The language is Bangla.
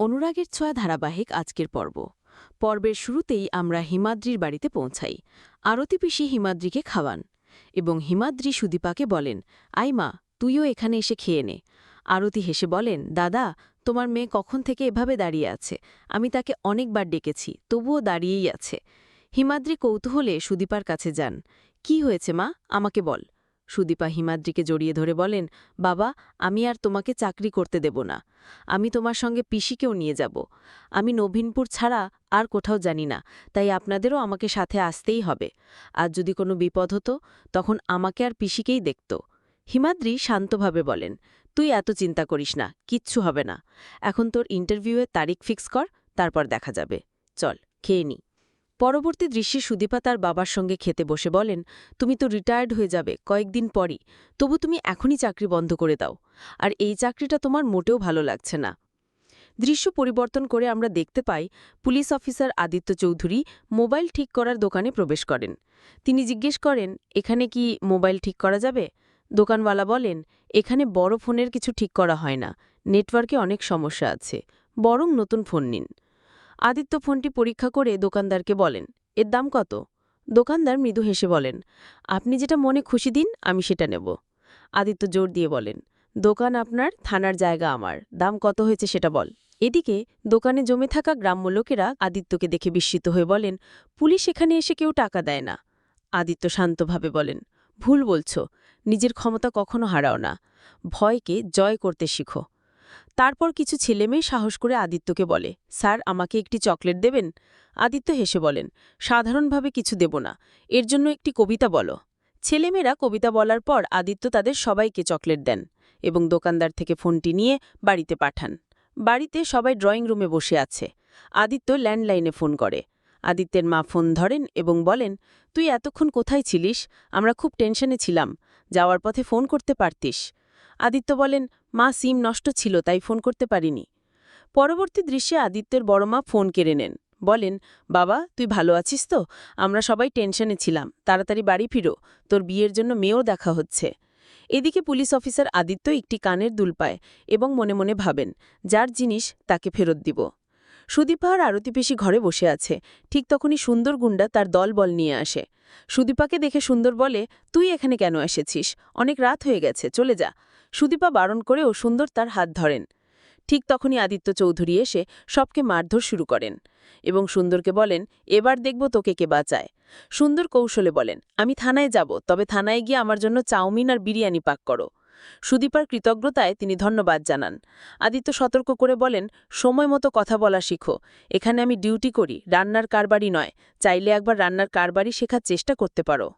অনুরাগের ছোঁয়া ধারাবাহিক আজকের পর্ব। পর্বের শুরুতেই আমরা হিমাদ্রির বাড়িতে পৌঁছাই। আরতি পিসি হিমাদ্রিকে খাওয়ান এবং হিমাদ্রি সুদীপাকে বলেন, আই মা, তুইও এখানে এসে খেয়ে নে। আরতি হেসে বলেন, দাদা, তোমার মেয়ে কখন থেকে এভাবে দাঁড়িয়ে আছে? আমি তাকে অনেকবার ডেকেছি, তবুও দাঁড়িয়েই আছে। হিমাদ্রি কৌতূহলে সুদীপার কাছে যান, কি হয়েছে মা? আমাকে বল। সুদীপা হিমাদ্রিকে জড়িয়ে ধরে বলেন, বাবা, আমি আর তোমাকে চাকরি করতে দেব না। আমি তোমার সঙ্গে পিসিকেও নিয়ে যাব। আমি নবীনপুর ছাড়া আর কোথাও জানি না, তাই আপনাদেরও আমাকে সাথে আসতেই হবে। আর যদি কোনো বিপদ হতো, তখন আমাকে আর পিসিকেই দেখত হিমাদ্রি শান্তভাবে বলেন, তুই এত চিন্তা করিস না, কিচ্ছু হবে না। এখন তোর ইন্টারভিউয়ের তারিখ ফিক্স কর, তারপর দেখা যাবে। চল, খেয়ে নি। পরবর্তী দৃশ্যে সুদীপা তার বাবার সঙ্গে খেতে বসে বলেন, তুমি তো রিটায়ার্ড হয়ে যাবে, কয়েকদিন পরই। তবু তুমি এখনই চাকরি বন্ধ করে দাও। আর এই চাকরিটা তোমার মোটেও ভালো লাগছে না। দৃশ্য পরিবর্তন করে আমরা দেখতে পাই, police officer Aditya Chowdhury mobile ঠিক করার দোকানে প্রবেশ করেন। তিনি জিজ্ঞেস করেন, এখানে কি মোবাইল ঠিক করা যাবে? দোকানওয়ালা বলেন, এখানে বড় ফোনের কিছু ঠিক করা হয় না। নেটওয়ার্কে অনেক সমস্যা আছে। বরং নতুন ফোন নিন। আদিত্য ফোনটি পরীক্ষা করে দোকানদারকে বলেন, এর দাম কত? দোকানদার মৃদু হেসে বলেন, আপনি যেটা মনে খুশি দিন, আমি সেটা নেব। আদিত্য জোর দিয়ে বলেন, দোকান আপনার, থানার জায়গা আমার, দাম কত হয়েছে সেটা বল। এদিকে দোকানে জমে থাকা গ্রাম্য লোকেরা আদিত্যকে দেখে বিস্মিত হয়ে বলেন, পুলিশ এখানে এসে কেউ টাকা দেয় না। আদিত্য শান্তভাবে বলেন, ভুল বলছ, নিজের ক্ষমতা কখনো হারাও না। ভয়কে জয় করতে শিখো। তারপর কিছু ছেলেমেয়ে সাহস করে আদিত্যকে বলে, স্যার, আমাকে একটি চকলেট দেবেন? আদিত্য হেসে বলেন, সাধারণভাবে কিছু দেব না, এর জন্য একটি কবিতা বলো। ছেলেমেয়েরা কবিতা বলার পর আদিত্য তাদের সবাইকে চকলেট দেন এবং দোকানদার থেকে ফোনটি নিয়ে বাড়িতে পাঠান। বাড়িতে সবাই ড্রয়িং রুমে বসে আছে। আদিত্য ল্যান্ডলাইনে ফোন করে। আদিত্যের মা ফোন ধরেন এবং বলেন, তুই এতক্ষণ কোথায় ছিলিস? আমরা খুব টেনশনে ছিলাম। যাওয়ার পথে ফোন করতে পারতিস। আদিত্য বলেন, মা, সিম নষ্ট ছিল, তাই ফোন করতে পারিনি। পরবর্তী দৃশ্যে আদিত্যের বড় মা ফোন কেড়ে নেন। বলেন, বাবা, তুই ভালো আছিস তো? আমরা সবাই টেনশনে ছিলাম। তাড়াতাড়ি বাড়ি ফিরো। তোর বিয়ের জন্য মেয়েও দেখা হচ্ছে। এদিকে পুলিশ অফিসার আদিত্য একটি কানের দুল পায় এবং মনে মনে ভাবেন, যার জিনিস তাকে ফেরত দিব। সুদীপা আর আরতি পেশি ঘরে বসে আছে। ঠিক তখনই সুন্দর গুন্ডা তার দল বল নিয়ে আসে। সুদীপাকে দেখে সুন্দর বলে, তুই এখানে কেন এসেছিস? অনেক রাত হয়ে গেছে, চলে যা। সুদীপা বারণ করেও সুন্দর তার হাত ধরেন। ঠিক তখনই আদিত্য চৌধুরী এসে সবকে মারধর শুরু করেন এবং সুন্দরকে বলেন, এবার দেখব তোকে কে বাঁচায়। সুন্দর কৌশলে বলেন, আমি থানায় যাব, তবে থানায় গিয়ে আমার জন্য চাউমিন আর বিরিয়ানি পাক করো। সুদীপার কৃতজ্ঞতায় তিনি ধন্যবাদ জানান। আদিত্য সতর্ক করে বলেন, সময় মতো কথা বলা শিখো। এখানে আমি ডিউটি করি, রান্নার কারবারই নয়। চাইলে একবার রান্নার কারবারই শেখার চেষ্টা করতে পারো।